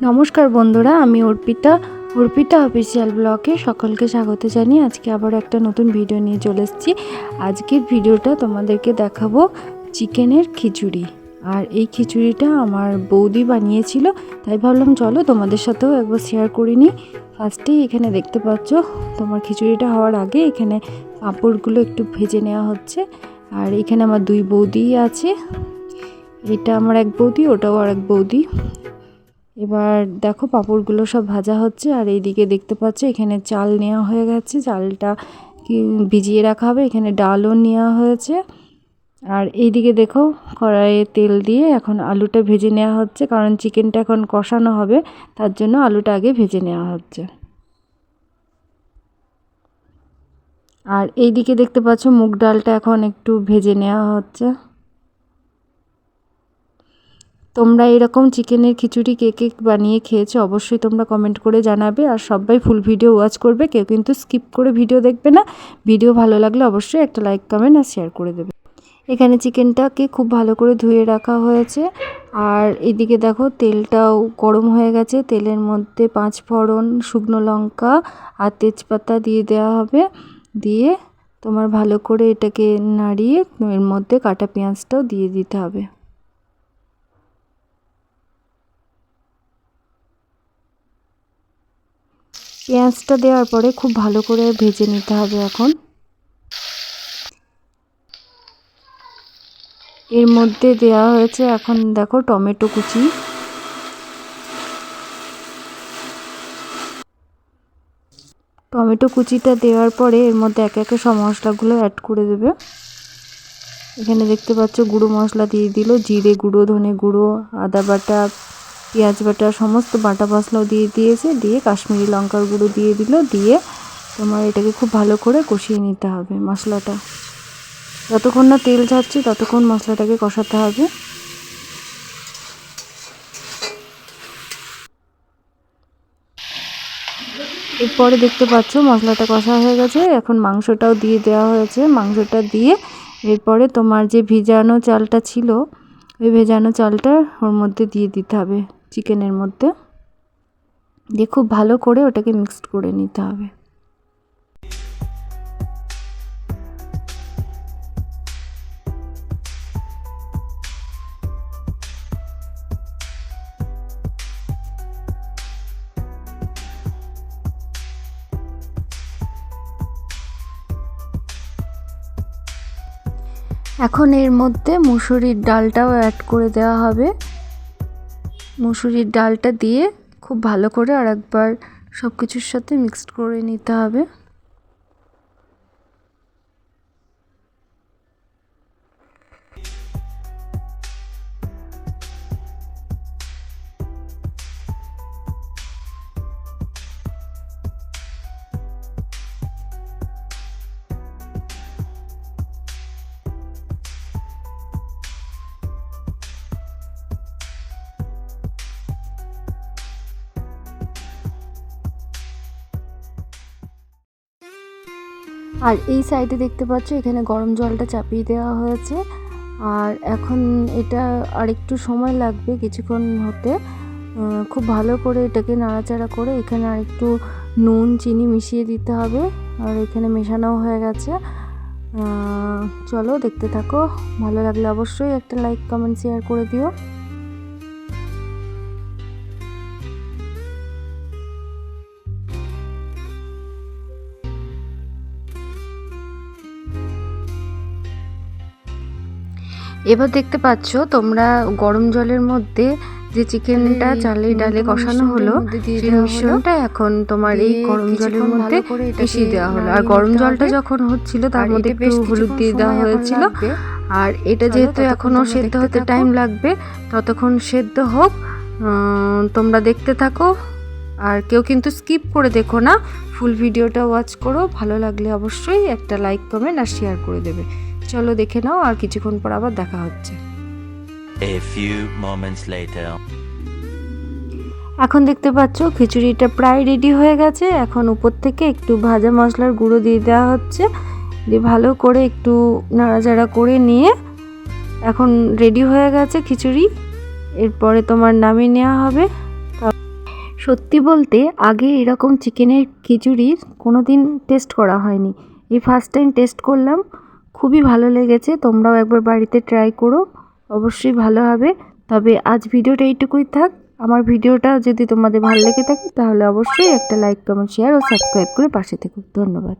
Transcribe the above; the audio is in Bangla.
নমস্কার বন্ধুরা, আমি অর্পিতা। অর্পিতা অফিসিয়াল ব্লগে সকলকে স্বাগত জানিয়ে আজকে আবার একটা নতুন ভিডিও নিয়ে চলে এসেছি। আজকের ভিডিওটা তোমাদেরকে দেখাবো চিকেনের খিচুড়ি। আর এই খিচুড়িটা আমার বৌদি বানিয়েছিল, তাই ভাবলাম চলো তোমাদের সাথেও একবার শেয়ার করে নিই। ফার্স্টেই এখানে দেখতে পাচ্ছ, তোমার খিচুড়িটা হওয়ার আগে এখানে পাঁপড়গুলো একটু ভেজে নেওয়া হচ্ছে। আর এখানে আমার দুই বৌদি আছে। এটা আমার এক বৌদি, ওটাও আর এক বৌদি। এবার দেখো পাঁপড়গুলো সব ভাজা হচ্ছে আর এইদিকে দেখতে পাচ্ছ এখানে চাল নেওয়া হয়ে গেছে। চালটা ভিজিয়ে রাখা হবে, এখানে ডালও নেওয়া হয়েছে। আর এইদিকে দেখো কড়াইয়ে তেল দিয়ে এখন আলুটা ভেজে নেওয়া হচ্ছে, কারণ চিকেনটা এখন কষানো হবে, তার জন্য আলুটা আগে ভেজে নেওয়া হচ্ছে। আর এইদিকে দেখতে পাচ্ছ মুগ ডালটা এখন একটু ভেজে নেওয়া হচ্ছে। তোমরা এরকম চিকেনের খিচুড়ি কে কে বানিয়ে খেয়েছো অবশ্যই তোমরা কমেন্ট করে জানাবে। আর সবাই ফুল ভিডিও ওয়াচ করবে, কেউ কিন্তু স্কিপ করে ভিডিও দেখবে না। ভিডিও ভালো লাগলে অবশ্যই একটা লাইক কমেন্ট আর শেয়ার করে দেবে। এখানে চিকেনটাকে খুব ভালো করে ধুয়ে রাখা হয়েছে। আর এদিকে দেখো তেলটাও গরম হয়ে গেছে। তেলের মধ্যে পাঁচ ফোড়ন, শুকনো লঙ্কা আর তেজপাতা দিয়ে দেওয়া হবে। দিয়ে তোমার ভালো করে এটাকে নাড়িয়ে এর মধ্যে কাটা পেঁয়াজটাও দিয়ে দিতে হবে। পেঁয়াজটা দেওয়ার পরে খুব ভালো করে ভেজে নিতে হবে এখন। এর মধ্যে দেওয়া হয়েছে এখন দেখো টমেটো কুচি। টমেটো কুচিটা দেওয়ার পরে এর মধ্যে একে একে সব মশলাগুলো অ্যাড করে দেবে। এখানে দেখতে পাচ্ছ গুঁড়ো মশলা দিয়ে দিল, জিরে গুঁড়ো, ধনে গুঁড়ো, আদা বাটা পেঁয়াজ বাটা সমস্ত বাটা মশলাও দিয়ে দিয়েছে, দিয়ে কাশ্মীরি লঙ্কার গুঁড়ো দিয়ে দিল, দিয়ে তোমার এটাকে খুব ভালো করে কষিয়ে নিতে হবে মশলাটা। যতক্ষণ না তেল ছাড়ছে ততক্ষণ মশলাটাকে কষাতে হবে। এরপরে দেখতে পাচ্ছ মশলাটা কষা হয়ে গেছে, এখন মাংসটাও দিয়ে দেওয়া হয়েছে। মাংসটা দিয়ে এরপরে তোমার যে ভিজানো চালটা ছিল, ওই ভেজানো চালটা ওর মধ্যে দিয়ে দিতে হবে। চিকেনের মধ্যে। দিয়ে খুব ভালো করে ওটাকে মিক্সড করে নিতে হবে। এখন এর মধ্যে মুসুরির ডালটাও অ্যাড করে দেওয়া হবে। মুসুরির ডালটা দিয়ে খুব ভালো করে আর একবার সব কিছুর সাথে মিক্সড করে নিতে হবে। আর এই সাইডে দেখতে পাচ্ছ, এখানে গরম জলটা চাপিয়ে দেওয়া হয়েছে। আর এখন এটা আর একটু সময় লাগবে কিছুক্ষণ হতে। খুব ভালো করে এটাকে নাড়াচাড়া করে এখানে আর একটু নুন, চিনি মিশিয়ে দিতে হবে। আর এখানে মেশানোও হয়ে গেছে। চলো দেখতে থাকো। ভালো লাগলে অবশ্যই একটা লাইক, কমেন্ট, শেয়ার করে দিও। এবার দেখতে পাচ্ছ তোমরা গরম জলের মধ্যে যে চিকেনটা চালে ডালে কষানো হলো সেই মিশ্রণটা এখন তোমার এই গরম জলের মধ্যে মিশিয়ে দেওয়া হলো। আর গরম জলটা যখন হচ্ছিল তার মধ্যে একটু হলুদ দিয়ে দেওয়া হয়েছিল। আর এটা যেহেতু এখনও সেদ্ধ হতে টাইম লাগবে ততক্ষণ সেদ্ধ হোক। তোমরা দেখতে থাকো। আর কেউ কিন্তু স্কিপ করে দেখো না। ফুল ভিডিওটা ওয়াচ করো। ভালো লাগলে অবশ্যই একটা লাইক কমেন্ট আর শেয়ার করে দেবে। চলো দেখে নাও আর কিছুক্ষণ পর আবার দেখা হচ্ছে। A few moments later. এখন দেখতে পাচ্ছ খিচুড়িটা প্রায় রেডি হয়ে গেছে। এখন উপর থেকে একটু ভাজা মশলার গুঁড়ো দিয়ে দেওয়া হচ্ছে। দিয়ে ভালো করে একটু নাড়াচাড়া করে নিয়ে এখন রেডি হয়ে গেছে খিচুড়ি। এরপরে তোমার নামিয়ে নেওয়া হবে। সত্যি বলতে আগে এরকম চিকেনের খিচুড়ির কোনো দিন টেস্ট করা হয়নি। এই ফার্স্ট টাইম টেস্ট করলাম। খুবই ভালো লেগেছে, তোমরাও একবার বাড়িতে ট্রাই করো, অবশ্যই ভালো হবে। তবে আজ ভিডিওটা এইটুকুই থাক, আমার ভিডিওটা যদি তোমাদের ভালো লেগে থাকে তাহলে অবশ্যই একটা লাইক কমেন্ট শেয়ার ও সাবস্ক্রাইব করে পাশে থেকো। ধন্যবাদ।